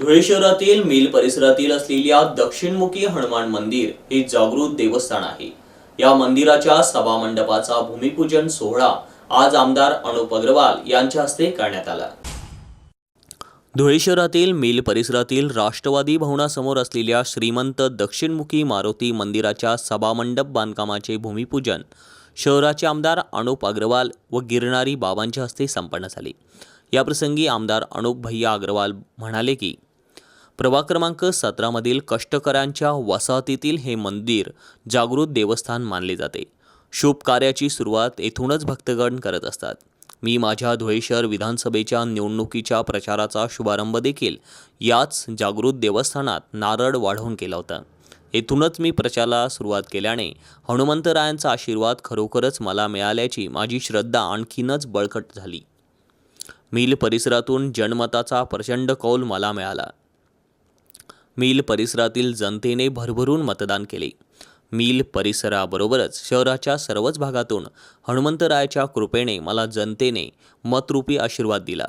धुळे शहरातील मिल परिसरातील असलेल्या दक्षिणमुखी हनुमान मंदिर हे जागृत देवस्थान आहे. या मंदिराच्या सभामंडपाचा भूमिपूजन सोहळा आज आमदार अनुप अग्रवाल यांच्या हस्ते करण्यात आला. धुळे शहरातील मिल परिसरातील राष्ट्रवादी भवनासमोर असलेल्या श्रीमंत दक्षिणमुखी मारुती मंदिराच्या सभामंडप बांधकामाचे भूमिपूजन शहराचे आमदार अनुप अग्रवाल व गिरणारी बाबांच्या हस्ते संपन्न झाले. याप्रसंगी आमदार अनुप भैया अग्रवाल म्हणाले की प्रभाग क्रमांक सतरामधील कष्टकऱ्यांच्या वसाहतीतील हे मंदिर जागृत देवस्थान मानले जाते. शुभ कार्याची सुरुवात येथूनच भक्तगण करत असतात. मी माझ्या धुळे शहर विधानसभेच्या निवडणुकीच्या प्रचाराचा शुभारंभ देखील याच जागृत देवस्थानात नारळ वाढवून केला होता. येथूनच मी प्रचाराला सुरुवात केल्याने हनुमंतरायांचा आशीर्वाद खरोखरच मला मिळाल्याची माझी श्रद्धा आणखीनच बळकट झाली. मिल परिसरातून जनमताचा प्रचंड कौल मला मिळाला. मिल परिसरातील जनतेने भरभरून मतदान केले. मिल परिसराबरोबरच शहराच्या सर्वच भागातून हनुमंतरायाच्या कृपेने मला जनतेने मतरूपी आशीर्वाद दिला.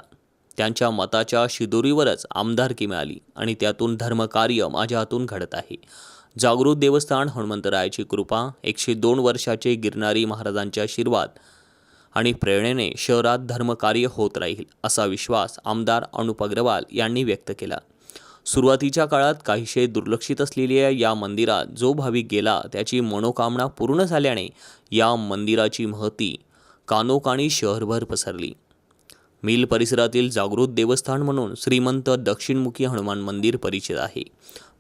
त्यांच्या मताच्या शिदोरीवरच आमदारकी मिळाली आणि त्यातून धर्मकार्य माझ्या हातून घडत आहे. जागृत देवस्थान हनुमंतरायाची कृपा एकशे दोन वर्षाचे गिरणारी महाराजांचे आशीर्वाद आणि प्रेरणेने शहरात धर्मकार्य होत राहील असा विश्वास आमदार अनुप अग्रवाल यांनी व्यक्त केला. सुरुवातीच्या काळात काहीशे दुर्लक्षित असलेल्या या मंदिरात. जो भाविक गेला त्याची मनोकामना पूर्ण झाल्याने या मंदिराची महती कानोकाणी शहरभर पसरली. मिल परिसरातील जागृत देवस्थान म्हणून श्रीमंत दक्षिणमुखी हनुमान मंदिर परिचित आहे.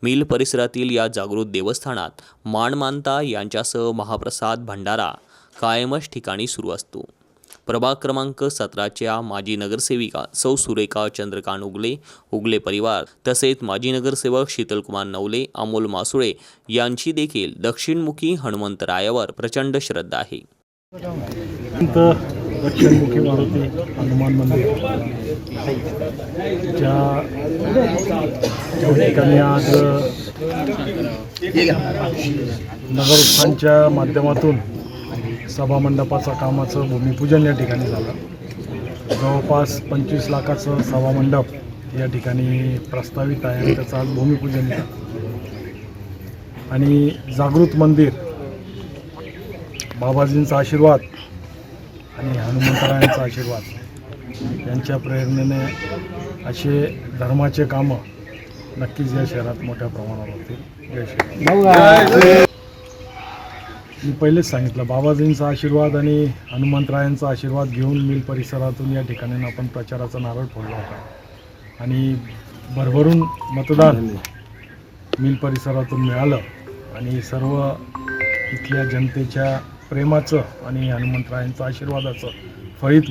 मिल परिसरातील या जागृत देवस्थानात माणमानता यांच्यासह महाप्रसाद भंडारा कायमच ठिकाणी सुरू असतो. प्रभाग क्रमांक सतराच्या माजी नगरसेविका सौ सुरेखा चंद्रकांत उगले उगले परिवार तसेच माजी नगरसेवक शीतलकुमार नवले अमोल मासुळे यांची देखील दक्षिणमुखी हनुमंतरायावर प्रचंड श्रद्धा आहे. दक्षिणमुखी मारुती हनुमान मंदिर. ज्या ठिकाणी आज नगरोत्थानच्या माध्यमातून सभामंडपाचं कामाचं भूमिपूजन या ठिकाणी झालं. जवळपास पंचवीस लाखाचं सभामंडप या ठिकाणी प्रस्तावित आहे आणि त्याचं आज भूमिपूजन झालं आणि जागृत मंदिर बाबाजींचा आशीर्वाद आणि हनुमंतरायांचा आशीर्वाद यांच्या प्रेरणेने असे धर्माचे कामं नक्कीच या शहरात मोठ्या प्रमाणावर होतील. जय श्री मी पहिलेच सांगितलं बाबाजींचा आशीर्वाद आणि हनुमंतरायांचा आशीर्वाद घेऊन मिल परिसरातून या ठिकाणी आपण प्रचाराचा नारळ फोडला होता. आणि भरभरून मतदान मिल परिसरातून मिळालं आणि सर्व इथल्या जनतेच्या प्रेमाचं आणि हनुमंतरायांचं आशीर्वादाचं फळीत